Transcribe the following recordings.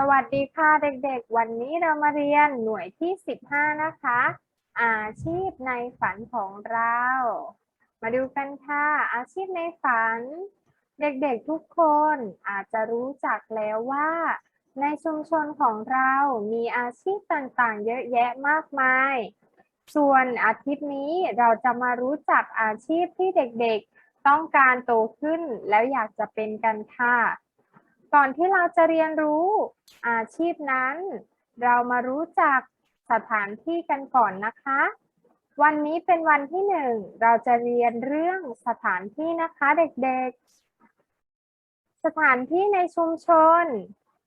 สวัสดีค่ะเด็กๆ วันนี้เรามาเรียนหน่วยที่ 15 นะคะ อาชีพในฝันของเรา มาดูกันค่ะ อาชีพในฝัน เด็กๆทุกคนอาจจะรู้จักแล้วว่า ในชุมชนของเรามีอาชีพต่างๆ เยอะแยะมากมาย ส่วนอาทิตย์นี้เราจะมารู้จักอาชีพที่เด็กๆ ต้องการโตขึ้นแล้วอยากจะเป็นกันค่ะ ก่อนที่เราจะเรียนรู้อาชีพนั้น เรามารู้จักสถานที่กันก่อนนะคะ วันนี้เป็นวันที่หนึ่งเราจะเรียนเรื่องสถานที่นะคะเด็กๆ สถานที่ในชุมชน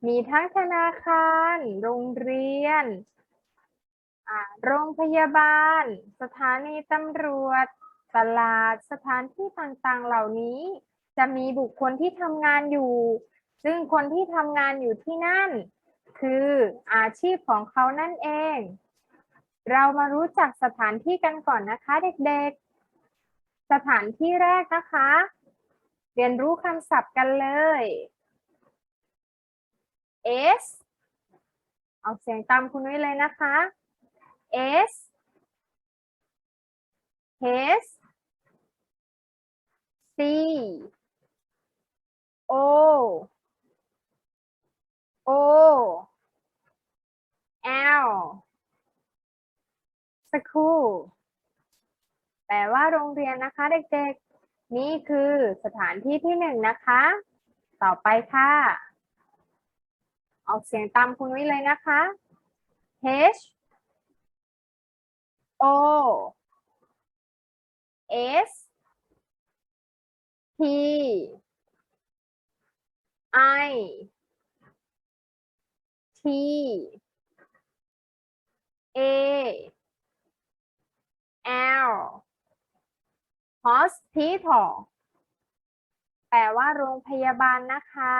มีทั้งธนาคาร โรงเรียน โรงพยาบาล สถานีตำรวจ ตลาด สถานที่ต่างๆ เหล่านี้ จะมีบุคคลที่ทำงานอยู่ ซึ่งคนที่ทำงานอยู่ที่นั่น คืออาชีพของเขานั่นเอง เรามารู้จักสถานที่กันก่อนนะคะเด็กๆ สถานที่แรกนะคะ เรียนรู้คำศัพท์กันเลย S ออกเสียงตามคุณนุ้ยเลยนะคะ S H C O L school แปลว่าโรงเรียนนะคะเด็กๆ นี่คือสถานที่ที่หนึ่งนะคะ ต่อไปค่ะ ออกเสียงตามคุณวิเลยนะคะ H O S T I T A L hospital แปลว่าโรงพยาบาลนะคะ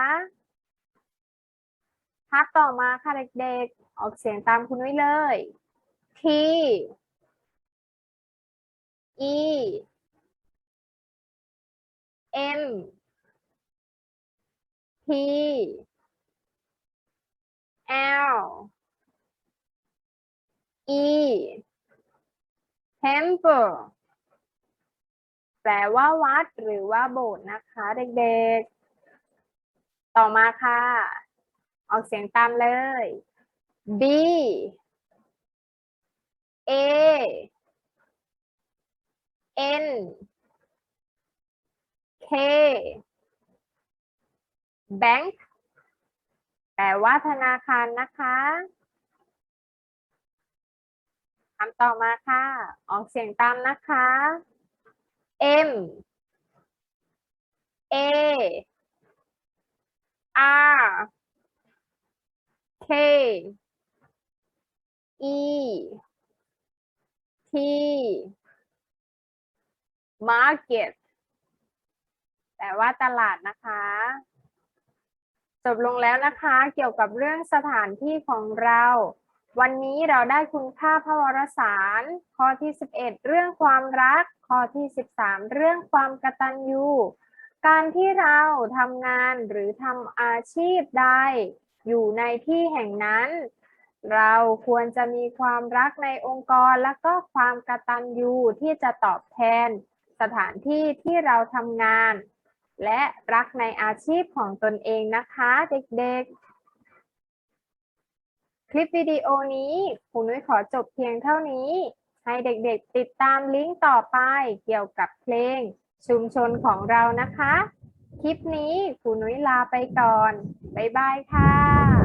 พักต่อมาค่ะเด็กๆ ออกเสียงตามคุณไว้เลย T E M P L E temple แปลว่าวัดหรือว่าโบสถ์นะคะ เด็กๆ ต่อมาค่ะ ออกเสียงตามเลย B A N K Bank แปลว่าธนาคารนะคะ คำต่อมาค่ะ ออกเสียงตามนะคะ M A R K E T Market แปลว่าตลาดนะคะ จบลงแล้วนะคะ เกี่ยวกับเรื่องสถานที่ของเรา วันนี้เราได้คุณค่าพระวรสาร ข้อที่ 11 เรื่องความรัก ข้อที่ 13 เรื่องความกตัญญูการที่เราทำงานหรือทำอาชีพใดอยู่ในที่แห่งนั้น เราควรจะมีความรักในองค์กรและก็ความกตัญญูที่จะตอบแทนสถานที่ที่เราทำงาน และรักในอาชีพของตนเองนะคะเด็กๆ คลิปวิดีโอนี้ครูนุ้ยขอจบเพียงเท่านี้ ให้เด็กๆติดตามลิงก์ต่อไปเกี่ยวกับเพลง ชุมชนของเรานะคะ คลิปนี้ครูนุ้ยลาไปก่อน บ๊ายบายค่ะ